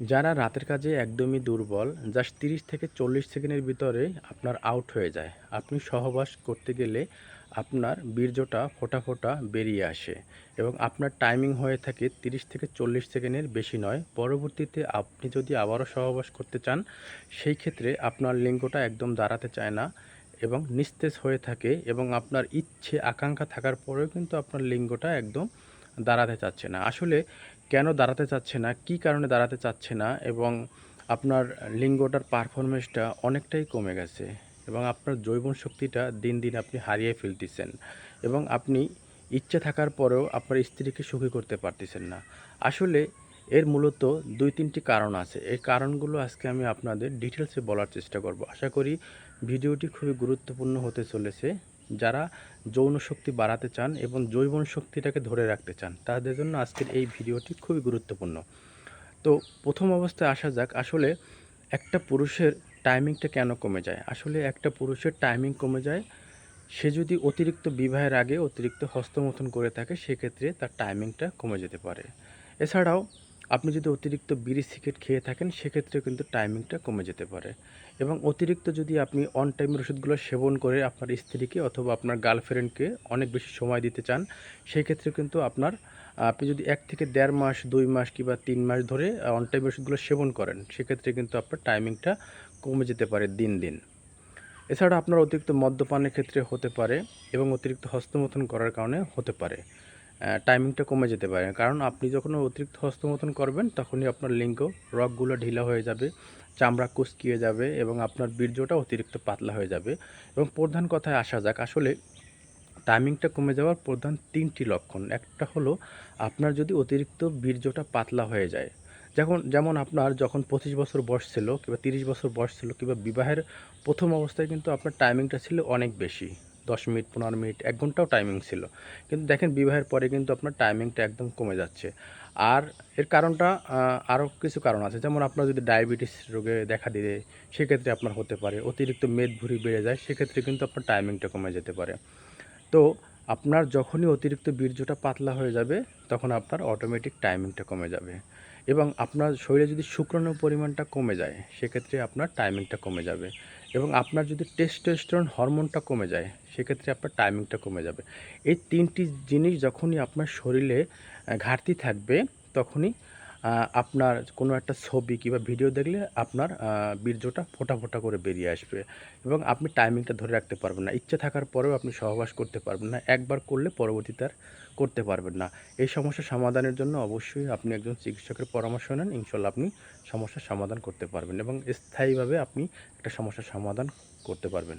যারা রাতের কাজে একদমই দুর্বল, জাস্ট তিরিশ থেকে চল্লিশ সেকেন্ডের ভিতরে আপনার আউট হয়ে যায়। আপনি সহবাস করতে গেলে আপনার বীর্যটা ফোঁটা ফোঁটা বেরিয়ে আসে এবং আপনার টাইমিং হয়ে থাকে তিরিশ থেকে চল্লিশ সেকেন্ডের বেশি নয়। পরবর্তীতে আপনি যদি আবারও সহবাস করতে চান, সেই ক্ষেত্রে আপনার লিঙ্গটা একদম দাঁড়াতে চায় না এবং নিস্তেজ হয়ে থাকে এবং আপনার ইচ্ছে, আকাঙ্ক্ষা থাকার পরেও কিন্তু আপনার লিঙ্গটা একদম দাঁড়াতে চাচ্ছে না। আসলে কেন দাঁড়াতে চাচ্ছে না, কী কারণে দাঁড়াতে চাচ্ছে না এবং আপনার লিঙ্গটার পারফরমেন্সটা অনেকটাই কমে গেছে এবং আপনার জৈবন শক্তিটা দিন দিন আপনি হারিয়ে ফেলতেছেন এবং আপনি ইচ্ছে থাকার পরেও আপনার স্ত্রীকে সুখী করতে পারতেছেন না। আসলে এর মূলত দুই তিনটি কারণ আছে। এই কারণগুলো আজকে আমি আপনাদের ডিটেলসে বলার চেষ্টা করব। আশা করি ভিডিওটি খুবই গুরুত্বপূর্ণ হতে চলেছে। যারা যৌন শক্তি বাড়াতে চান এবং জৈবন শক্তিটাকে ধরে রাখতে চান, তাদের জন্য আজকের এই ভিডিওটি খুবই গুরুত্বপূর্ণ। তো প্রথম অবস্থায় আসা যাক, আসলে একটা পুরুষের টাইমিংটা কেন কমে যায়? আসলে একটা পুরুষের টাইমিং কমে যায়, সে যদি অতিরিক্ত বিবাহের আগে অতিরিক্ত হস্তমথন করে থাকে, সেক্ষেত্রে তার টাইমিংটা কমে যেতে পারে। এছাড়াও আপনি যদি অতিরিক্ত বিড়ি সিগারেট খেয়ে থাকেন, সেক্ষেত্রে কিন্তু টাইমিংটা কমে যেতে পারে। এবং অতিরিক্ত যদি আপনি অন টাইমের ওষুধগুলো সেবন করে আপনার স্ত্রীকে অথবা আপনার গার্লফ্রেন্ডকে অনেক বেশি সময় দিতে চান সেই ক্ষেত্রে কিন্তু আপনার, আপনি যদি এক থেকে দেড় মাস, দুই মাস কিংবা তিন মাস ধরে অন টাইম ওষুধগুলো সেবন করেন, সেক্ষেত্রে কিন্তু আপনার টাইমিংটা কমে যেতে পারে দিন দিন। এছাড়া আপনার অতিরিক্ত মদ্যপানের ক্ষেত্রে হতে পারে এবং অতিরিক্ত হস্তমথন করার কারণে হতে পারে। টাইমিংটা কমে যেতে পারে। কারণ আপনি যখন অতিরিক্ত হস্তমতন করবেন, তখনই আপনার লিঙ্গ রগগুলো ঢিলা হয়ে যাবে, চামড়া কুচকিয়ে যাবে এবং আপনার বীর্যটা অতিরিক্ত পাতলা হয়ে যাবে। এবং প্রধান কথায় আসা যাক, আসলে টাইমিংটা কমে যাওয়ার প্রধান তিনটি লক্ষণ। একটা হলো, আপনার যদি অতিরিক্ত বীর্যটা পাতলা হয়ে যায়, যখন, যেমন আপনার যখন পঁচিশ বছর বয়স ছিল কিংবা তিরিশ বছর বয়স ছিল কিংবা বিবাহের প্রথম অবস্থায় কিন্তু আপনার টাইমিংটা ছিল অনেক বেশি। দশ মিনিট, পনেরো মিনিট, এক ঘন্টাও টাইমিং ছিল। কিন্তু দেখেন বিবাহের পরে কিন্তু আপনার টাইমিংটা একদম কমে যাচ্ছে। আর এর কারণটা আরও কিছু কারণ আছে। যেমন আপনার যদি ডায়াবেটিস রোগে দেখা দিলে, সেক্ষেত্রে আপনার হতে পারে। অতিরিক্ত মেদ ভুঁড়ি বেড়ে যায়, সেক্ষেত্রে কিন্তু আপনার টাইমিংটা কমে যেতে পারে। তো আপনার যখনই অতিরিক্ত বীর্যটা পাতলা হয়ে যাবে, তখন আপনার অটোমেটিক টাইমিংটা কমে যাবে। এবং আপনার শরীরে যদি শুক্রাণুর পরিমাণটা কমে যায়, সেক্ষেত্রে আপনার টাইমিংটা কমে যাবে। এবং আপনার যদি টেস্টোস্টেরন হরমোনটা কমে যায়, সেক্ষেত্রে আপনার টাইমিংটা কমে যাবে। এই তিনটি জিনিস যখনই আপনার শরীরে ঘাটতি থাকবে, তখনই আপনার কোনো একটা ছবি কিংবা ভিডিও দেখলে আপনার বীর্যটা ফোটা ফোটা করে বেরিয়ে আসবে এবং আপনি টাইমিংটা ধরে রাখতে পারবেন না। ইচ্ছে থাকার পরেও আপনি সহবাস করতে পারবেন না। একবার করলে পরবর্তীতে আর করতে পারবেন না। এই সমস্যা সমাধানের জন্য অবশ্যই আপনি একজন চিকিৎসকের পরামর্শ নেন। ইনশাল্লাহ আপনি সমস্যার সমাধান করতে পারবেন এবং স্থায়ীভাবে আপনি একটা সমস্যার সমাধান করতে পারবেন।